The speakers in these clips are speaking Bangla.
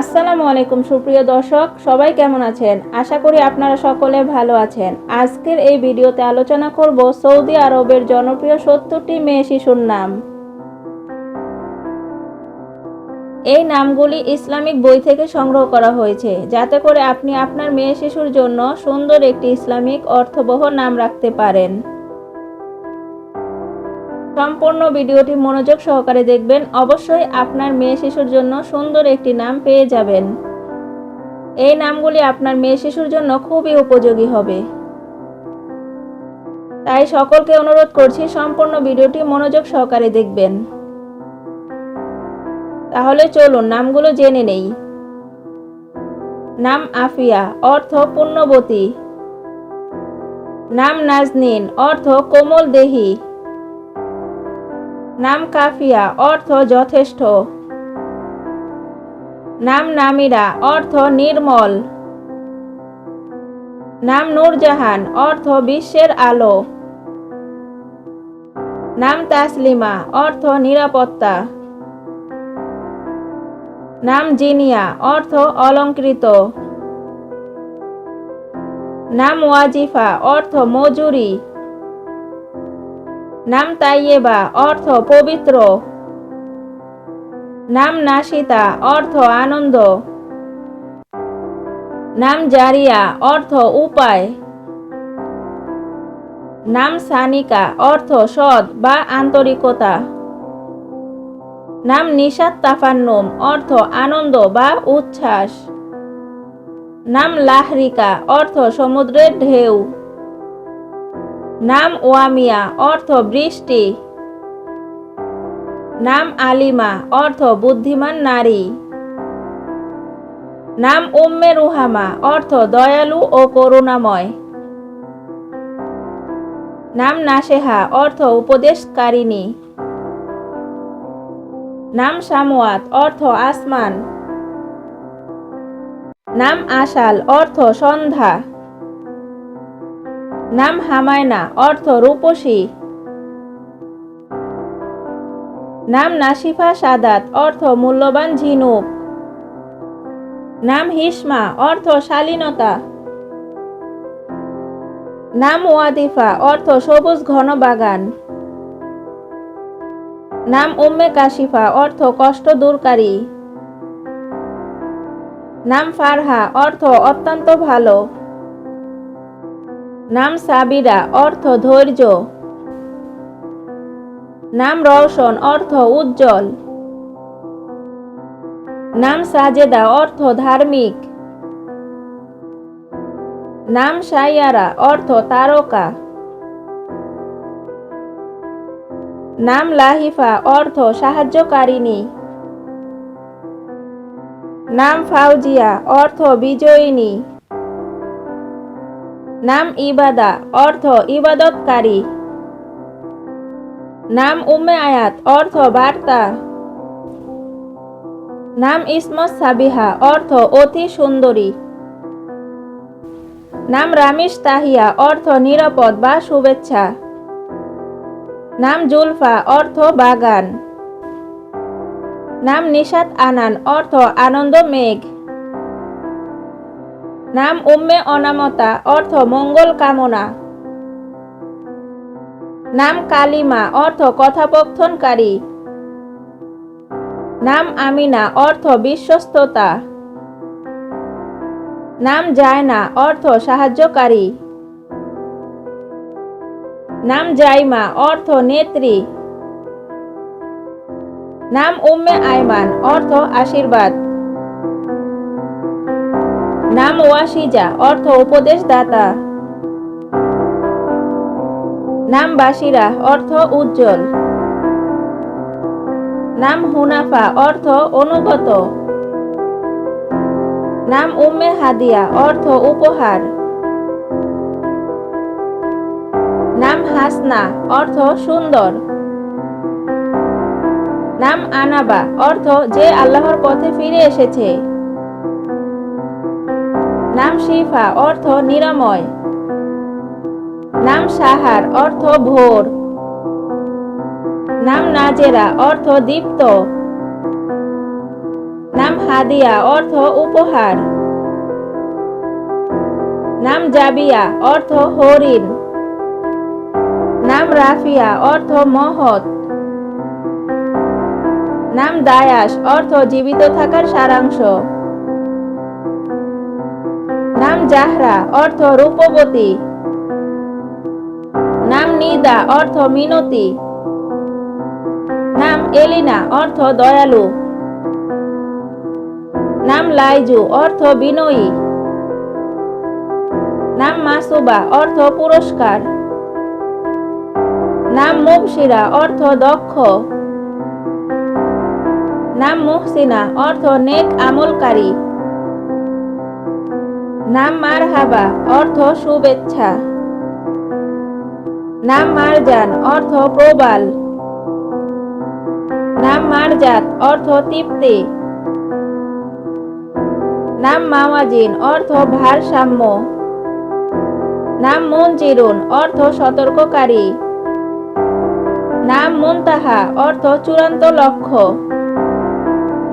আসসালামু আলাইকুম, সুপ্রিয় দর্শক। সবাই কেমন আছেন? আশা করি আপনারা সকলে ভালো আছেন। আজকের এই ভিডিওতে আলোচনা করব সৌদি আরবের জনপ্রিয় সত্তরটি মেয়ে শিশুর নাম। এই নামগুলি ইসলামিক বই থেকে সংগ্রহ করা হয়েছে, যাতে করে আপনি আপনার মেয়ে শিশুর জন্য সুন্দর একটি ইসলামিক অর্থবহ নাম রাখতে পারেন। সম্পূর্ণ ভিডিওটি মনোযোগ সহকারে দেখবেন। অবশ্যই আপনার মেয়ে শিশুর জন্য সুন্দর একটি নাম পেয়ে যাবেন। এই নামগুলি আপনার মেয়ে শিশুর জন্য খুবই উপযোগী হবে। তাই সকলকে অনুরোধ করছি সম্পূর্ণ ভিডিওটি মনোযোগ সহকারে দেখবেন। তাহলে চলুন নামগুলো জেনে নেই। নাম আফিয়া, অর্থ পুণ্যবতী নাম নাজনিন, অর্থ কোমল দেহী। নাম কাফিয়া, অর্থ যথেষ্ট। নাম নামিরা, অর্থ নির্মল। নাম নূরজাহান, অর্থ বিশ্বের আলো। নাম তাসলিমা, অর্থ নিরাপত্তা। নাম জিনিয়া, অর্থ অলঙ্কৃত। নাম ওয়াজিফা, অর্থ মজুরি। নাম তাইয়েবা, অর্থ পবিত্র। নাম নাসিতা, অর্থ আনন্দ। নাম জারিয়া, অর্থ উপায়। নাম সানিকা, অর্থ সৎ বা আন্তরিকতা। নাম নিশাত তাফান্নুম, অর্থ আনন্দ বা উচ্ছ্বাস। নাম লাহরিকা, অর্থ সমুদ্রের ঢেউ। নাম ওয়ামিয়া, অর্থ বৃষ্টি। নাম আলিমা, অর্থ বুদ্ধিমান নারী। নাম উম্মে রুহামা, অর্থ দয়ালু ও করুণাময়। নাম নাসেহা, অর্থ উপদেশকারিণী। নাম সামোয়াত অর্থ আসমান। নাম আশাল অর্থ সন্ধ্যা। নাম হামায়না, অর্থ রূপসী। নাম নাসিফা সাদাত, অর্থ মূল্যবান ঝিনুক। নাম হিসমা, অর্থ শালীনতা। নাম ওয়াদিফা, অর্থ সবুজ ঘন বাগান। নাম উম্মে কাশিফা, অর্থ কষ্ট দূরকারী। নাম ফারহা, অর্থ অত্যন্ত ভালো। নাম সাবিরা, অর্থ ধৈর্য। নাম রওশন, অর্থ উজ্জ্বল। নাম সাজেদা, অর্থ ধার্মিক। নাম সাইয়ারা, অর্থ তারকা। নাম লাহিফা, অর্থ সাহায্যকারিণী। নাম ফাউজিয়া, অর্থ বিজয়িনী। নাম ইবাদা, অর্থ ইবাদতকারী। নাম উম্মে আয়াত, অর্থ বার্তা। নাম ইসমত সাবিহা, অর্থ অতি সুন্দরী। নাম রামিশ তাহিয়া, অর্থ নিরাপদ বা শুভেচ্ছা। নাম জুলফা, অর্থ বাগান। নাম নিশাত আনান, অর্থ আনন্দ মেঘ। নাম উম্মে অনামতা, অর্থ মঙ্গল কামনা। নাম কালিমা, অর্থ কথাপক্ষনকারী নাম আমিনা, অর্থ বিশ্বস্ততা। নাম জায়না, অর্থ সাহায্যকারী। নাম জাইমা, অর্থ নেত্রী। নাম উম্মে আইমান, অর্থ আশীর্বাদ। নাম ওয়াসিজা, অর্থ উপদেশদাতা। নাম বাসিরা অর্থ উজ্জ্বল। নাম হুনাফা, অর্থ অনুগত। নাম উম্মে হাদিয়া, অর্থ উপহার। নাম হাসনা, অর্থ সুন্দর। নাম আনাবা, অর্থ যে আল্লাহর পথে ফিরে এসেছে। নাম শিফা, অর্থ নিরাময়। নাম সাহার, অর্থ ভোর। নাম নাজেরা, অর্থ দীপ্ত। নাম হাদিয়া, অর্থ উপহার। নাম জাবিয়া, অর্থ হরিণ। নাম রাফিয়া, অর্থ মহৎ। নাম দায়াস, অর্থ জীবিত থাকার সারাংশ। নাম জাহরা, অর্থ রূপবতী। নাম নিদা, অর্থ মিনতি। নাম এলিনা, অর্থ দয়ালু। নাম লাইজু, অর্থ বিনয়ী। নাম মাসুবা, অর্থ পুরস্কার। নাম মুবশিরা, অর্থ দক্ষ। নাম মুহসিনা, অর্থ নেক আমলকারী। নাম মার হাবা অর্থ শুভেচ্ছা। নাম মারজান, অর্থ প্রবাল। নাম মারজাত, অর্থ তৃপ্তি। নাম মাওয়াজিন অর্থ ভারসাম্য। নাম মুনজিরুন অর্থ সতর্ককারী। নাম মুনতাহা, অর্থ চূড়ান্ত লক্ষ্য।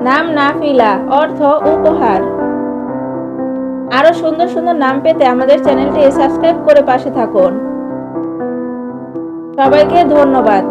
নাম নাফিলা, অর্থ উপহার। আরও সুন্দর সুন্দর নাম পেতে আমাদের চ্যানেলটি সাবস্ক্রাইব করে পাশে থাকুন। সবাইকে ধন্যবাদ।